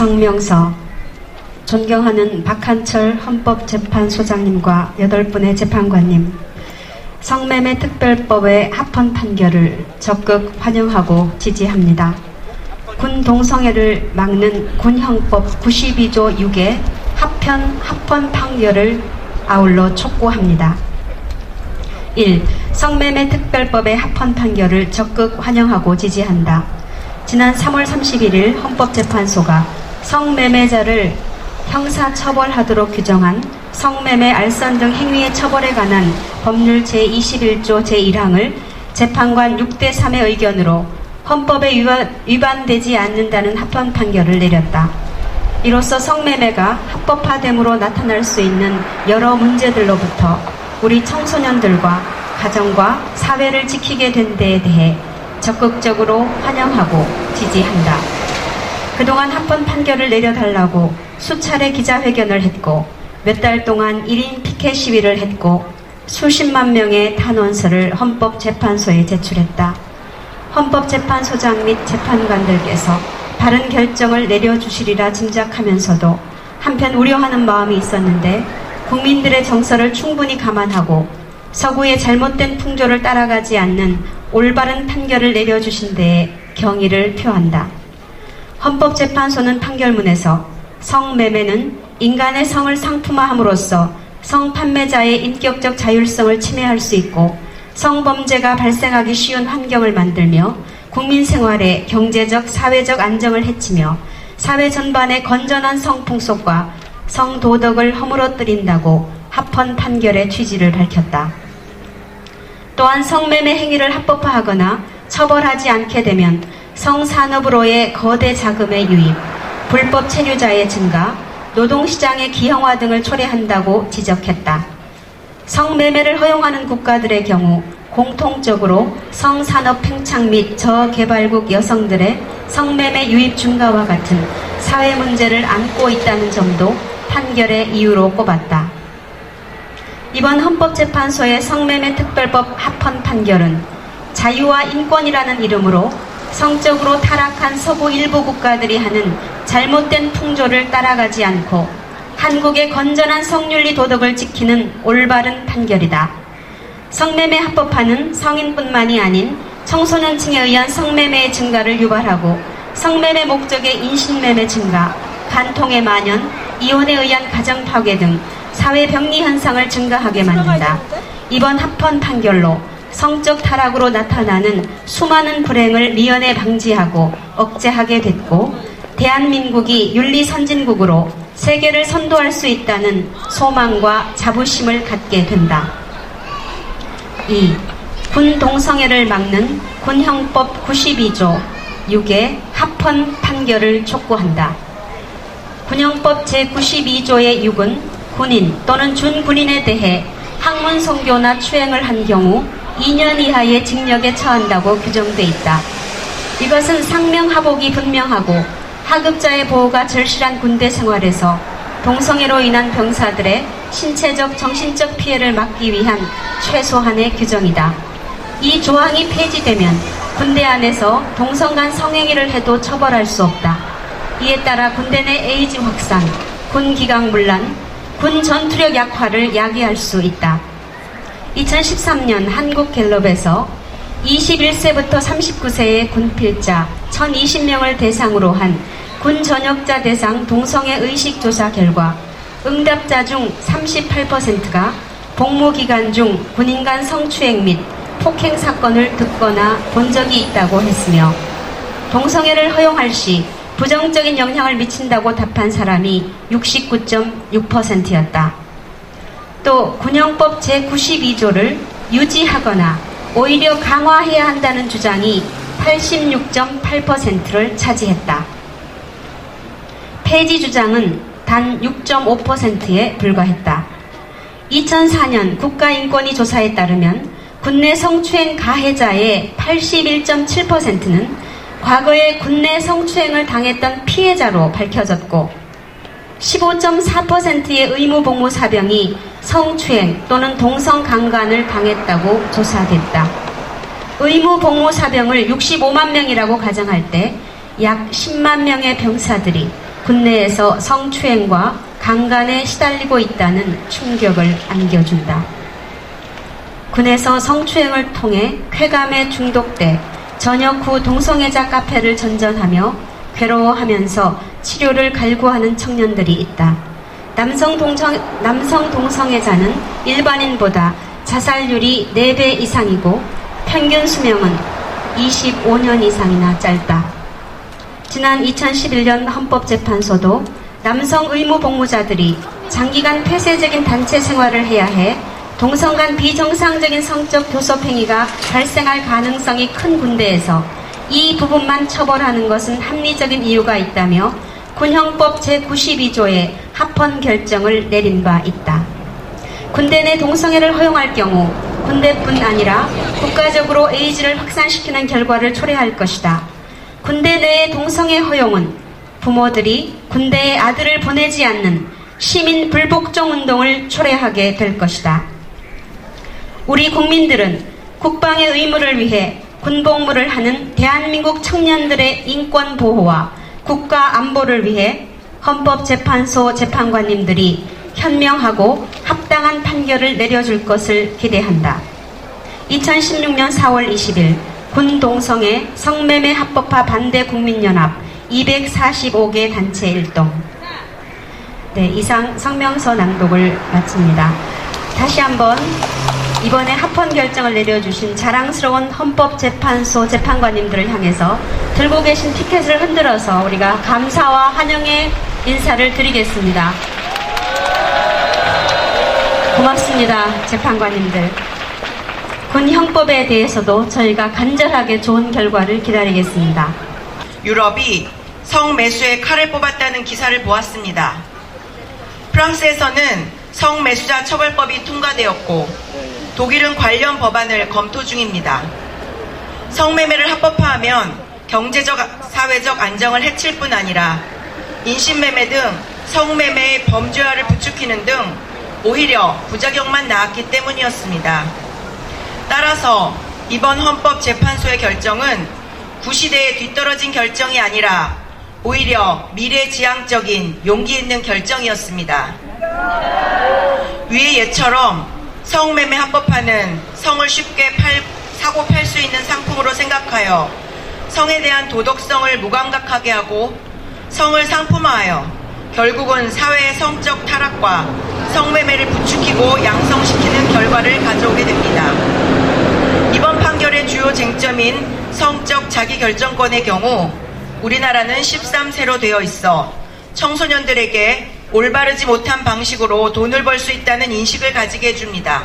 성명서 존경하는 박한철 헌법재판소장님과 여덟 분의 재판관님 성매매 특별법의 합헌 판결을 적극 환영하고 지지합니다. 군 동성애를 막는 군형법 92조 6의 합편 합헌 판결을 아울러 촉구합니다. 1. 성매매 특별법의 합헌 판결을 적극 환영하고 지지한다. 지난 3월 31일 헌법재판소가 성매매자를 형사처벌하도록 규정한 성매매 알선 등 행위의 처벌에 관한 법률 제21조 제1항을 재판관 6대 3의 의견으로 헌법에 위반, 위반되지 않는다는 합헌 판결을 내렸다. 이로써 성매매가 합법화됨으로 나타날 수 있는 여러 문제들로부터 우리 청소년들과 가정과 사회를 지키게 된 데에 대해 적극적으로 환영하고 지지한다. 그동안 합헌 판결을 내려달라고 수차례 기자회견을 했고 몇 달 동안 1인 피켓 시위를 했고 수십만 명의 탄원서를 헌법재판소에 제출했다. 헌법재판소장 및 재판관들께서 바른 결정을 내려주시리라 짐작하면서도 한편 우려하는 마음이 있었는데 국민들의 정서를 충분히 감안하고 서구의 잘못된 풍조를 따라가지 않는 올바른 판결을 내려주신 데에 경의를 표한다. 헌법재판소는 판결문에서 성매매는 인간의 성을 상품화함으로써 성판매자의 인격적 자율성을 침해할 수 있고 성범죄가 발생하기 쉬운 환경을 만들며 국민 생활의 경제적, 사회적 안정을 해치며 사회 전반의 건전한 성풍속과 성도덕을 허물어뜨린다고 합헌 판결의 취지를 밝혔다. 또한 성매매 행위를 합법화하거나 처벌하지 않게 되면 성산업으로의 거대 자금의 유입, 불법 체류자의 증가, 노동시장의 기형화 등을 초래한다고 지적했다. 성매매를 허용하는 국가들의 경우 공통적으로 성산업 팽창 및 저개발국 여성들의 성매매 유입 증가와 같은 사회 문제를 안고 있다는 점도 판결의 이유로 꼽았다. 이번 헌법재판소의 성매매 특별법 합헌 판결은 자유와 인권이라는 이름으로 성적으로 타락한 서구 일부 국가들이 하는 잘못된 풍조를 따라가지 않고 한국의 건전한 성윤리 도덕을 지키는 올바른 판결이다. 성매매 합법화는 성인뿐만이 아닌 청소년층에 의한 성매매의 증가를 유발하고 성매매 목적의 인신매매 증가, 간통의 만연, 이혼에 의한 가정 파괴 등 사회 병리 현상을 증가하게 만든다. 이번 합헌 판결로 성적 타락으로 나타나는 수많은 불행을 미연에 방지하고 억제하게 됐고 대한민국이 윤리 선진국으로 세계를 선도할 수 있다는 소망과 자부심을 갖게 된다. 2. 군 동성애를 막는 군형법 92조 6의 합헌 판결을 촉구한다. 군형법 제92조의 6은 군인 또는 준군인에 대해 학문 성교나 추행을 한 경우 2년 이하의 징역에 처한다고 규정돼 있다. 이것은 상명하복이 분명하고 하급자의 보호가 절실한 군대 생활에서 동성애로 인한 병사들의 신체적, 정신적 피해를 막기 위한 최소한의 규정이다. 이 조항이 폐지되면 군대 안에서 동성 간 성행위를 해도 처벌할 수 없다. 이에 따라 군대 내 에이즈 확산, 군 기강 문란, 군 전투력 약화를 야기할 수 있다. 2013년 한국 갤럽에서 21세부터 39세의 군필자 1020명을 대상으로 한 군 전역자 대상 동성애 의식 조사 결과 응답자 중 38%가 복무 기간 중 군인 간 성추행 및 폭행 사건을 듣거나 본 적이 있다고 했으며 동성애를 허용할 시 부정적인 영향을 미친다고 답한 사람이 69.6%였다. 또 군형법 제92조를 유지하거나 오히려 강화해야 한다는 주장이 86.8%를 차지했다. 폐지 주장은 단 6.5%에 불과했다. 2004년 국가인권위 조사에 따르면 군내 성추행 가해자의 81.7%는 과거에 군내 성추행을 당했던 피해자로 밝혀졌고 15.4%의 의무 복무 사병이 성추행 또는 동성 강간을 당했다고 조사됐다. 의무 복무 사병을 65만 명이라고 가정할 때 약 10만 명의 병사들이 군내에서 성추행과 강간에 시달리고 있다는 충격을 안겨준다. 군에서 성추행을 통해 쾌감에 중독돼 전역 후 동성애자 카페를 전전하며 괴로워하면서 치료를 갈구하는 청년들이 있다. 남성 동성, 남성 동성애자는 일반인보다 자살률이 4배 이상이고 평균 수명은 25년 이상이나 짧다. 지난 2011년 헌법재판소도 남성 의무 복무자들이 장기간 폐쇄적인 단체 생활을 해야 해 동성 간 비정상적인 성적 교섭 행위가 발생할 가능성이 큰 군대에서 이 부분만 처벌하는 것은 합리적인 이유가 있다며 군형법 제92조의 합헌 결정을 내린 바 있다. 군대 내 동성애를 허용할 경우 군대뿐 아니라 국가적으로 에이즈를 확산시키는 결과를 초래할 것이다. 군대 내의 동성애 허용은 부모들이 군대에 아들을 보내지 않는 시민 불복종 운동을 초래하게 될 것이다. 우리 국민들은 국방의 의무를 위해 군복무를 하는 대한민국 청년들의 인권 보호와 국가 안보를 위해 헌법재판소 재판관님들이 현명하고 합당한 판결을 내려줄 것을 기대한다. 2016년 4월 20일 군 동성애 성매매 합법화 반대 국민연합 245개 단체 일동. 네, 이상 성명서 낭독을 마칩니다. 다시 한번 이번에 합헌 결정을 내려주신 자랑스러운 헌법재판소 재판관님들을 향해서 들고 계신 티켓을 흔들어서 우리가 감사와 환영의 인사를 드리겠습니다. 고맙습니다, 재판관님들. 군 형법에 대해서도 저희가 간절하게 좋은 결과를 기다리겠습니다. 유럽이 성매수에 칼을 뽑았다는 기사를 보았습니다. 프랑스에서는 성매수자 처벌법이 통과되었고 독일은 관련 법안을 검토 중입니다. 성매매를 합법화하면 경제적, 사회적 안정을 해칠 뿐 아니라 인신매매 등 성매매의 범죄화를 부추기는 등 오히려 부작용만 낳았기 때문이었습니다. 따라서 이번 헌법재판소의 결정은 구시대에 뒤떨어진 결정이 아니라 오히려 미래지향적인 용기 있는 결정이었습니다. 위의 예처럼 성매매 합법화는 성을 쉽게 팔, 사고 팔 수 있는 상품으로 생각하여 성에 대한 도덕성을 무감각하게 하고 성을 상품화하여 결국은 사회의 성적 타락과 성매매를 부추기고 양성시키는 결과를 가져오게 됩니다. 이번 판결의 주요 쟁점인 성적 자기결정권의 경우 우리나라는 13세로 되어 있어 청소년들에게 올바르지 못한 방식으로 돈을 벌 수 있다는 인식을 가지게 해줍니다.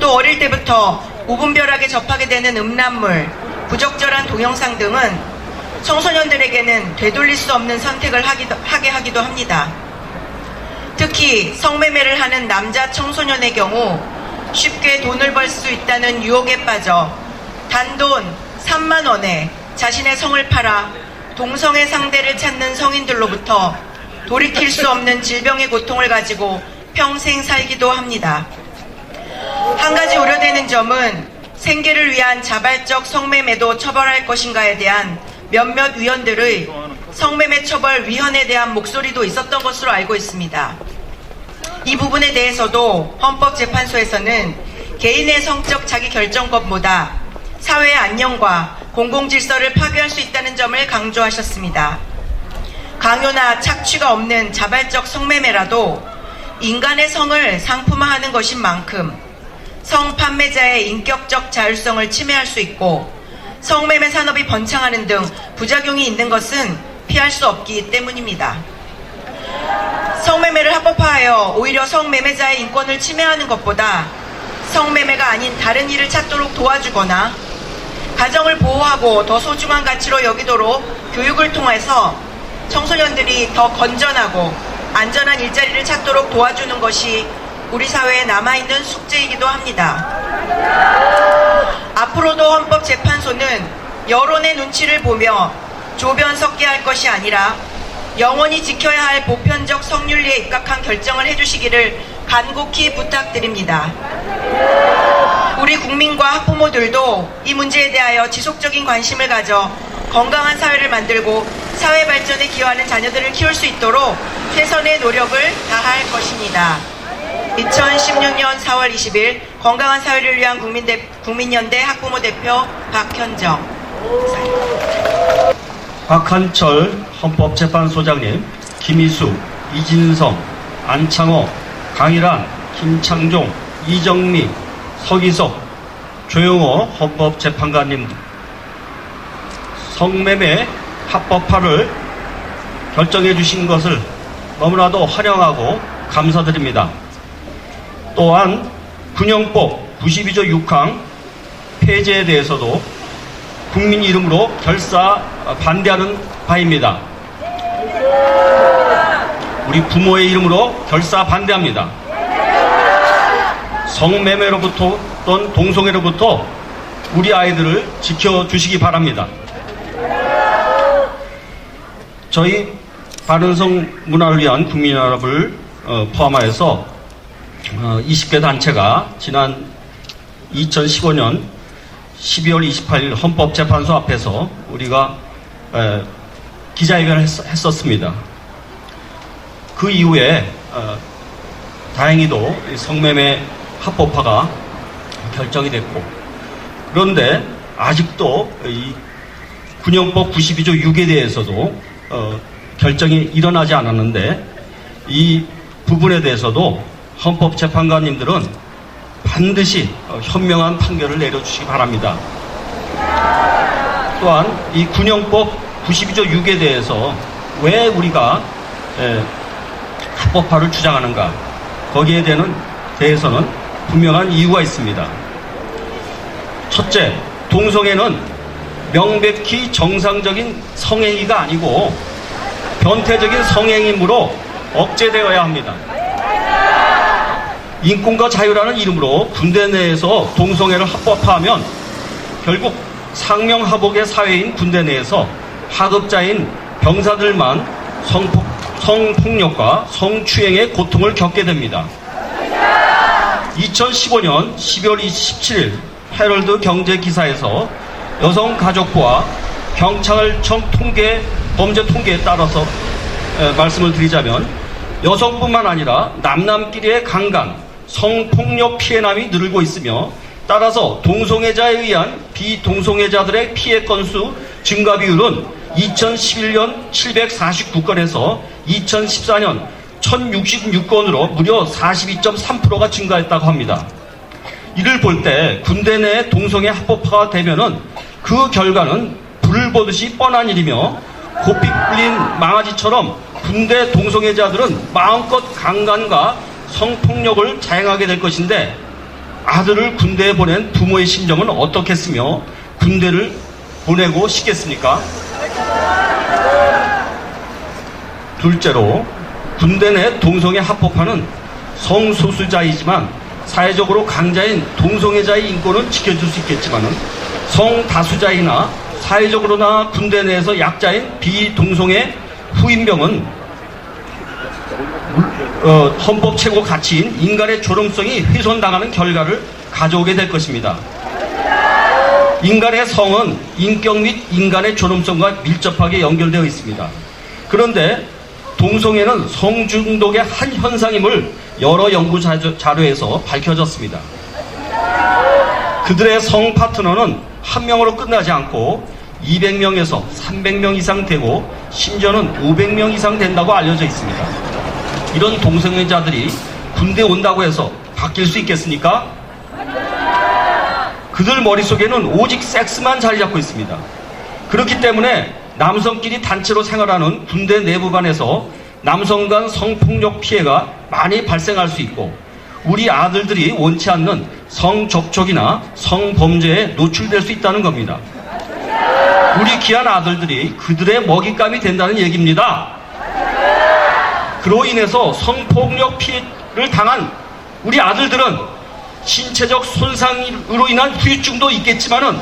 또 어릴 때부터 무분별하게 접하게 되는 음란물, 부적절한 동영상 등은 청소년들에게는 되돌릴 수 없는 선택을 하게 하기도 합니다. 특히 성매매를 하는 남자 청소년의 경우 쉽게 돈을 벌 수 있다는 유혹에 빠져 단돈 3만 원에 자신의 성을 팔아 동성애 상대를 찾는 성인들로부터 돌이킬 수 없는 질병의 고통을 가지고 평생 살기도 합니다. 한 가지 우려되는 점은 생계를 위한 자발적 성매매도 처벌할 것인가에 대한 몇몇 위원들의 성매매 처벌 위헌에 대한 목소리도 있었던 것으로 알고 있습니다. 이 부분에 대해서도 헌법재판소에서는 개인의 성적 자기 결정권보다 사회의 안녕과 공공질서를 파괴할 수 있다는 점을 강조하셨습니다. 강요나 착취가 없는 자발적 성매매라도 인간의 성을 상품화하는 것인 만큼 성 판매자의 인격적 자율성을 침해할 수 있고 성매매 산업이 번창하는 등 부작용이 있는 것은 피할 수 없기 때문입니다. 성매매를 합법화하여 오히려 성매매자의 인권을 침해하는 것보다 성매매가 아닌 다른 일을 찾도록 도와주거나 가정을 보호하고 더 소중한 가치로 여기도록 교육을 통해서 청소년들이 더 건전하고 안전한 일자리를 찾도록 도와주는 것이 우리 사회에 남아있는 숙제이기도 합니다. 앞으로도 헌법재판소는 여론의 눈치를 보며 조변 섞게 할 것이 아니라 영원히 지켜야 할 보편적 성윤리에 입각한 결정을 해주시기를 간곡히 부탁드립니다. 우리 국민과 학부모들도 이 문제에 대하여 지속적인 관심을 가져 건강한 사회를 만들고 사회 발전에 기여하는 자녀들을 키울 수 있도록 최선의 노력을 다할 것입니다. 2016년 4월 20일 건강한 사회를 위한 국민대, 국민연대 학부모 대표 박현정. 박한철 헌법재판소장님, 김희수, 이진성, 안창호, 강일환, 김창종, 이정미, 서기석, 조영호 헌법재판관님 성매매 합법화를 결정해 주신 것을 너무나도 환영하고 감사드립니다. 또한 군영법 92조 6항 폐지에 대해서도 국민 이름으로 결사 반대하는 바입니다. 우리 부모의 이름으로 결사 반대합니다. 성매매로부터 또는 동성애로부터 우리 아이들을 지켜주시기 바랍니다. 저희 바른성 문화를 위한 국민연합을 어, 포함하여서 어, 20개 단체가 지난 2015년 12월 28일 헌법재판소 앞에서 우리가 에, 기자회견을 했, 었습니다그 이후에 어, 다행히도 이 성매매 합법화가 결정이 됐고 그런데 아직도 이 군영법 92조 6에 대해서도 어, 결정이 일어나지 않았는데 이 부분에 대해서도 헌법재판관님들은 반드시 어, 현명한 판결을 내려주시기 바랍니다. 또한 이 군영법 92조 6에 대해서 왜 우리가 에, 합법화를 주장하는가 거기에 대한 대해서는 분명한 이유가 있습니다. 첫째, 동성애는 명백히 정상적인 성행위가 아니고 변태적인 성행위므로 억제되어야 합니다. 인권과 자유라는 이름으로 군대 내에서 동성애를 합법화하면 결국 상명하복의 사회인 군대 내에서 하급자인 병사들만 성폭, 성폭력과 성추행의 고통을 겪게 됩니다. 2015년 12월 27일 헤럴드 경제 기사에서 여성가족부와 경찰청 통계 범죄 통계에 따라서 에, 말씀을 드리자면 여성뿐만 아니라 남남끼리의 강간, 성폭력 피해남이 늘고 있으며 따라서 동성애자에 의한 비동성애자들의 피해 건수 증가 비율은 2011년 749건에서 2014년 1066건으로 무려 42.3%가 증가했다고 합니다. 이를 볼 때 군대 내 동성애 합법화가 되면은 그 결과는 불을 보듯이 뻔한 일이며 고삐 뚫린 망아지처럼 군대 동성애자들은 마음껏 강간과 성폭력을 자행하게 될 것인데 아들을 군대에 보낸 부모의 심정은 어떻겠으며 군대를 보내고 싶겠습니까? 둘째로 군대 내 동성애 합법화는 성소수자이지만 사회적으로 강자인 동성애자의 인권은 지켜줄 수 있겠지만은 성다수자이나 사회적으로나 군대 내에서 약자인 비동성애 후임병은 어, 헌법 최고 가치인 인간의 존엄성이 훼손당하는 결과를 가져오게 될 것입니다. 인간의 성은 인격 및 인간의 존엄성과 밀접하게 연결되어 있습니다. 그런데 동성애는 성중독의 한 현상임을 여러 연구 자료- 자료에서 밝혀졌습니다. 그들의 성 파트너는 한 명으로 끝나지 않고 200명에서 300명 이상 되고 심지어는 500명 이상 된다고 알려져 있습니다. 이런 동성애자들이 군대 온다고 해서 바뀔 수 있겠습니까? 그들 머릿속에는 오직 섹스만 자리 잡고 있습니다. 그렇기 때문에 남성끼리 단체로 생활하는 군대 내부반에서 남성 간 성폭력 피해가 많이 발생할 수 있고 우리 아들들이 원치 않는 성접촉이나 성범죄에 노출될 수 있다는 겁니다. 우리 귀한 아들들이 그들의 먹잇감이 된다는 얘기입니다. 그로 인해서 성폭력 피해를 당한 우리 아들들은 신체적 손상으로 인한 후유증도 있겠지만은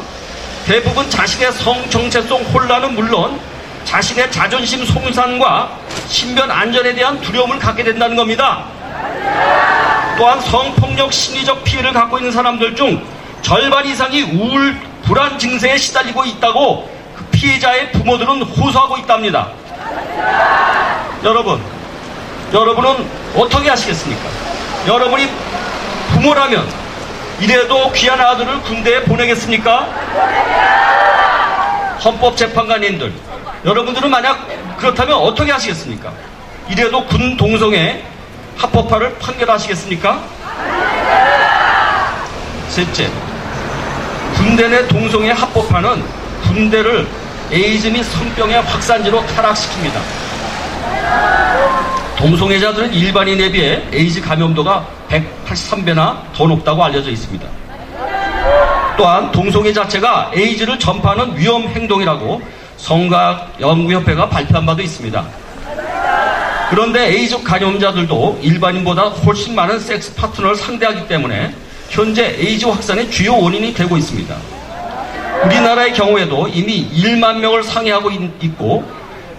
대부분 자신의 성 정체성 혼란은 물론 자신의 자존심 손상과 신변 안전에 대한 두려움을 갖게 된다는 겁니다. 또한 성폭력 심리적 피해를 갖고 있는 사람들 중 절반 이상이 우울, 불안 증세에 시달리고 있다고 그 피해자의 부모들은 호소하고 있답니다. 여러분, 여러분은 어떻게 하시겠습니까? 여러분이 부모라면 이래도 귀한 아들을 군대에 보내겠습니까? 헌법재판관님들, 여러분들은 만약 그렇다면 어떻게 하시겠습니까? 이래도 군 동성애 합법화를 판결하시겠습니까? 셋째, 군대 내 동성애 합법화는 군대를 에이즈 및 성병의 확산지로 타락시킵니다. 동성애자들은 일반인에 비해 에이즈 감염도가 183배나 더 높다고 알려져 있습니다. 또한 동성애 자체가 에이즈를 전파하는 위험 행동이라고 성각 연구협회가 발표한 바도 있습니다. 그런데 에이즈 감염자들도 일반인보다 훨씬 많은 섹스 파트너를 상대하기 때문에 현재 에이즈 확산의 주요 원인이 되고 있습니다. 우리나라의 경우에도 이미 1만 명을 상회하고 있- 있고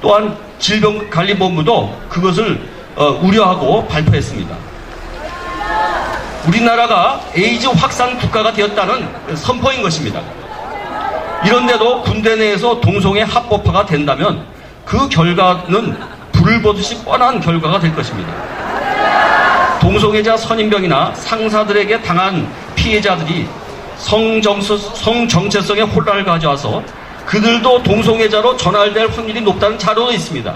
또한 질병관리본부도 그것을 어, 우려하고 발표했습니다. 우리나라가 에이즈 확산 국가가 되었다는 선포인 것입니다. 이런데도 군대 내에서 동성애 합법화가 된다면 그 결과는 불을 보듯이 뻔한 결과가 될 것입니다. 동성애자 선임병이나 상사들에게 당한 피해자들이 성정서, 성정체성의 혼란을 가져와서 그들도 동성애자로 전환될 확률이 높다는 자료도 있습니다.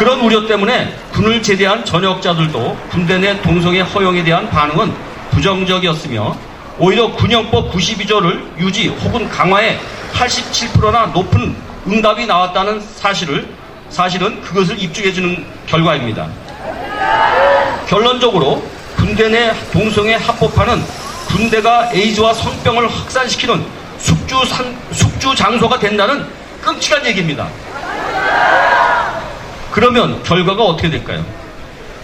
그런 우려 때문에 군을 제대한 전역자들도 군대 내 동성애 허용에 대한 반응은 부정적이었으며 오히려 군형법 92조를 유지 혹은 강화에 87%나 높은 응답이 나왔다는 사실을 사실은 그것을 입증해 주는 결과입니다. 결론적으로 군대 내 동성애 합법화는 군대가 에이즈와 성병을 확산시키는 숙주, 산, 숙주 장소가 된다는 끔찍한 얘기입니다. 그러면 결과가 어떻게 될까요?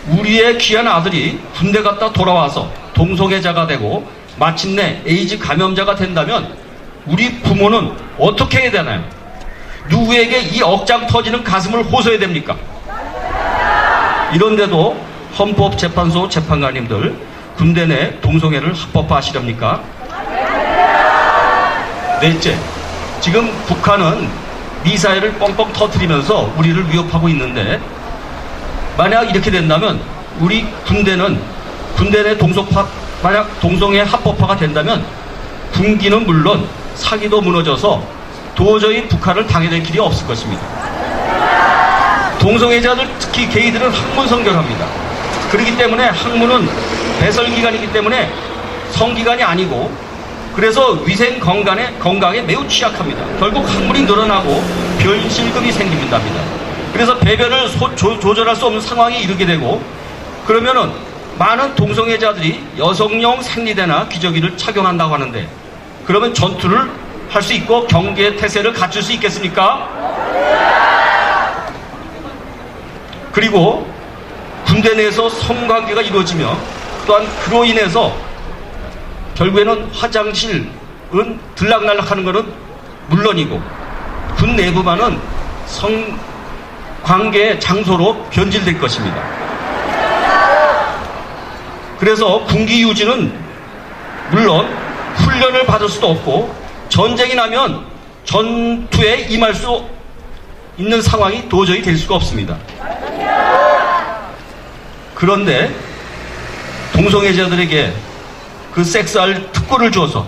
우리의 귀한 아들이 군대 갔다 돌아와서 동성애자가 되고 마침내 에이즈 감염자가 된다면 우리 부모는 어떻게 해야 되나요? 누구에게 이 억장 터지는 가슴을 호소해야 됩니까? 이런데도 헌법재판소 재판관님들 군대 내 동성애를 합법화하시렵니까? 넷째, 지금 북한은 미사일을 뻥뻥 터뜨리면서 우리를 위협하고 있는데 만약 이렇게 된다면 우리 군대는 군대 내 동성파 만약 동성애 합법화가 된다면 군기는 물론 사기도 무너져서 도저히 북한을 당해낼 길이 없을 것입니다. 동성애자들 특히 게이들은 학문 성결합니다. 그렇기 때문에 학문은 배설기관이기 때문에 성기관이 아니고 그래서 위생 건강에, 건강에 매우 취약합니다. 결국 학문이 늘어나고 변실금이 생깁니다. 그래서 배변을 소- 조, 조절할 수 없는 상황에 이르게 되고 그러면은 많은 동성애자들이 여성용 생리대나 기저귀를 착용한다고 하는데 그러면 전투를 할 수 있고 경계 태세를 갖출 수 있겠습니까? 그리고 군대 내에서 성관계가 이루어지며 또한 그로 인해서 결국에는 화장실은 들락날락하는 것은 물론이고 군 내부만은 성 관계 장소로 변질될 것입니다. 그래서 군기 유지는 물론 훈련을 받을 수도 없고 전쟁이 나면 전투에 임할 수 있는 상황이 도저히 될 수가 없습니다. 그런데 동성애자들에게 그 섹스할 특권을 줘서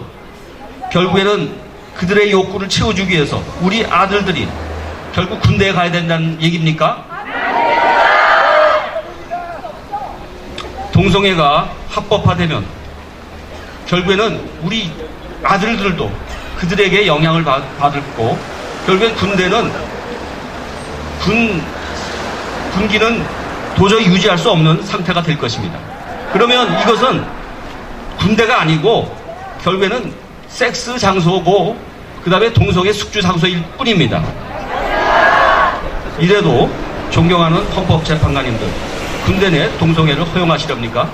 결국에는 그들의 욕구를 채워주기 위해서 우리 아들들이 결국 군대에 가야 된다는 얘기입니까? 동성애가 합법화되면 결국에는 우리 아들들도 그들에게 영향을 받, 받고 결국엔 군대는 군 군기는 도저히 유지할 수 없는 상태가 될 것입니다. 그러면 이것은 군대가 아니고 결국에는 섹스 장소고 그 다음에 동성애 숙주 장소일 뿐입니다. 이래도 존경하는 헌법재판관님들 군대 내 동성애를 허용하시렵니까?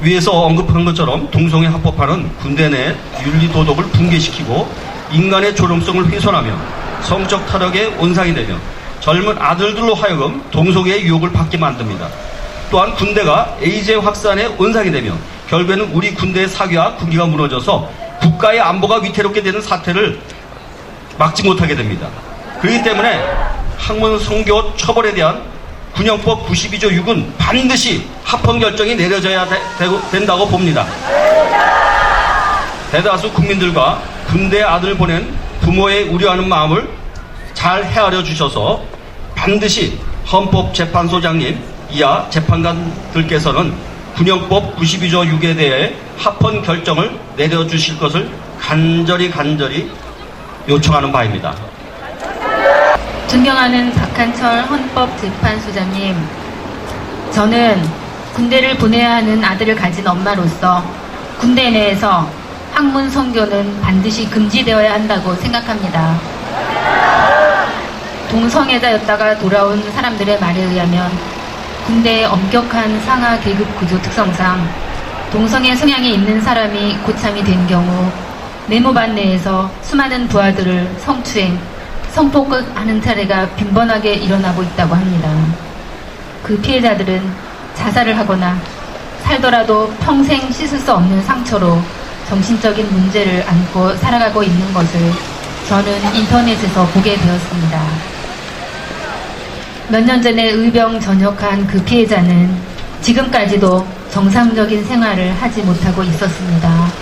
위에서 언급한 것처럼 동성애 합법화는 군대 내 윤리 도덕을 붕괴시키고 인간의 조롱성을 훼손하며 성적 타락의 원상이 되며 젊은 아들들로 하여금 동성애의 유혹을 받게 만듭니다. 또한 군대가 에이즈 확산의 원상이 되며 결국에는 우리 군대의 사기와 군기가 무너져서 국가의 안보가 위태롭게 되는 사태를 막지 못하게 됩니다. 그렇기 때문에 학문 성교 처벌에 대한 군형법 92조 6은 반드시 합헌 결정이 내려져야 되, 된다고 봅니다. 대다수 국민들과 군대 아들 보낸 부모의 우려하는 마음을 잘 헤아려 주셔서 반드시 헌법재판소장님 이하 재판관들께서는 군형법 92조 6에 대해 합헌 결정을 내려주실 것을 간절히 간절히 요청하는 바입니다. 존경하는 박한철 헌법재판소장님, 저는 군대를 보내야 하는 아들을 가진 엄마로서 군대 내에서 학문 성교는 반드시 금지되어야 한다고 생각합니다. 동성애자였다가 돌아온 사람들의 말에 의하면 군대의 엄격한 상하 계급 구조 특성상 동성애 성향이 있는 사람이 고참이 된 경우 내무반 내에서 수많은 부하들을 성추행, 성폭행하는 사례가 빈번하게 일어나고 있다고 합니다. 그 피해자들은 자살을 하거나 살더라도 평생 씻을 수 없는 상처로 정신적인 문제를 안고 살아가고 있는 것을 저는 인터넷에서 보게 되었습니다. 몇 년 전에 의병 전역한 그 피해자는 지금까지도 정상적인 생활을 하지 못하고 있었습니다.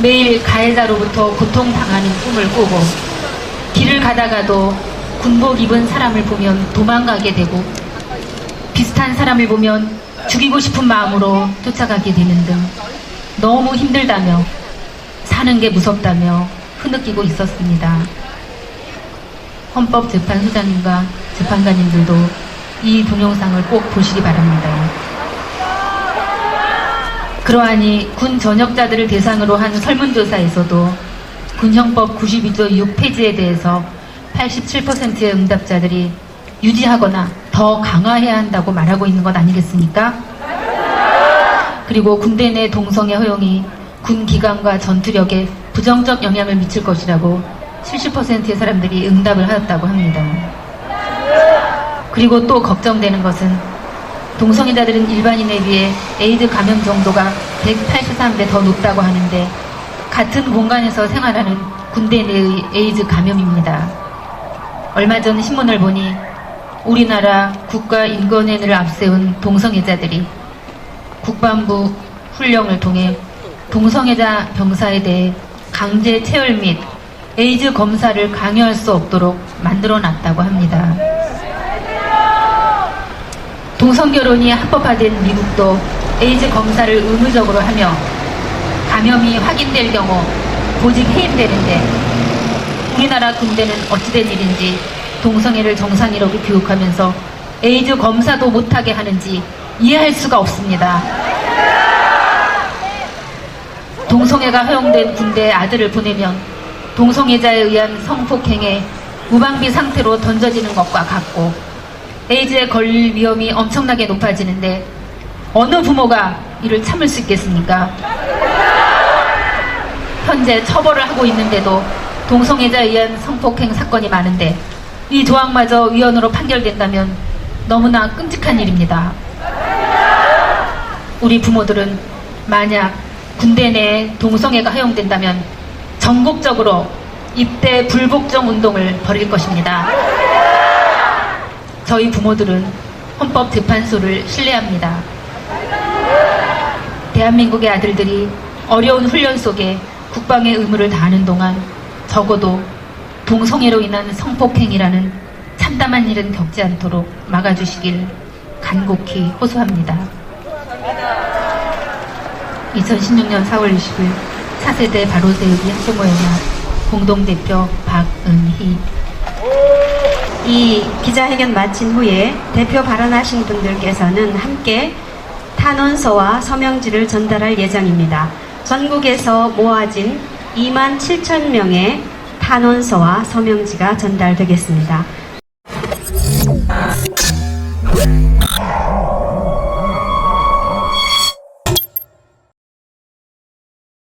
매일 가해자로부터 고통당하는 꿈을 꾸고 길을 가다가도 군복 입은 사람을 보면 도망가게 되고 비슷한 사람을 보면 죽이고 싶은 마음으로 쫓아가게 되는 등 너무 힘들다며 사는 게 무섭다며 흐느끼고 있었습니다. 헌법재판소장님과 재판관님들도 이 동영상을 꼭 보시기 바랍니다. 그러하니 군 전역자들을 대상으로 한 설문조사에서도 군형법 92조 6페이지에 대해서 87%의 응답자들이 유지하거나 더 강화해야 한다고 말하고 있는 것 아니겠습니까? 그리고 군대 내 동성애 허용이 군 기강과 전투력에 부정적 영향을 미칠 것이라고 70%의 사람들이 응답을 하였다고 합니다. 그리고 또 걱정되는 것은 동성애자들은 일반인에 비해 에이드 감염 정도가 183배 더 높다고 하는데 같은 공간에서 생활하는 군대 내의 에이즈 감염입니다. 얼마 전 신문을 보니 우리나라 국가인권위원회를 앞세운 동성애자들이 국방부 훈령을 통해 동성애자 병사에 대해 강제 체열 및 에이즈 검사를 강요할 수 없도록 만들어 놨다고 합니다. 동성결혼이 합법화된 미국도 에이즈 검사를 의무적으로 하며 감염이 확인될 경우 보직 해임되는데 우리나라 군대는 어찌된 일인지 동성애를 정상이라고 교육하면서 에이즈 검사도 못하게 하는지 이해할 수가 없습니다. 동성애가 허용된 군대에 아들을 보내면 동성애자에 의한 성폭행에 무방비 상태로 던져지는 것과 같고 에이즈에 걸릴 위험이 엄청나게 높아지는데 어느 부모가 이를 참을 수 있겠습니까? 현재 처벌을 하고 있는데도 동성애자에 의한 성폭행 사건이 많은데 이 조항마저 위헌으로 판결된다면 너무나 끔찍한 일입니다. 우리 부모들은 만약 군대 내에 동성애가 허용된다면 전국적으로 입대 불복종 운동을 벌일 것입니다. 저희 부모들은 헌법 재판소를 신뢰합니다. 대한민국의 아들들이 어려운 훈련 속에 국방의 의무를 다하는 동안 적어도 동성애로 인한 성폭행이라는 참담한 일은 겪지 않도록 막아주시길 간곡히 호소합니다. 2016년 4월 20일 차세대 바로 세우기 학부모연합 공동대표 박은희 이 기자회견 마친 후에 대표 발언하신 분들께서는 함께 탄원서와 서명지를 전달할 예정입니다. 전국에서 모아진 2만 7천 명의 탄원서와 서명지가 전달되겠습니다.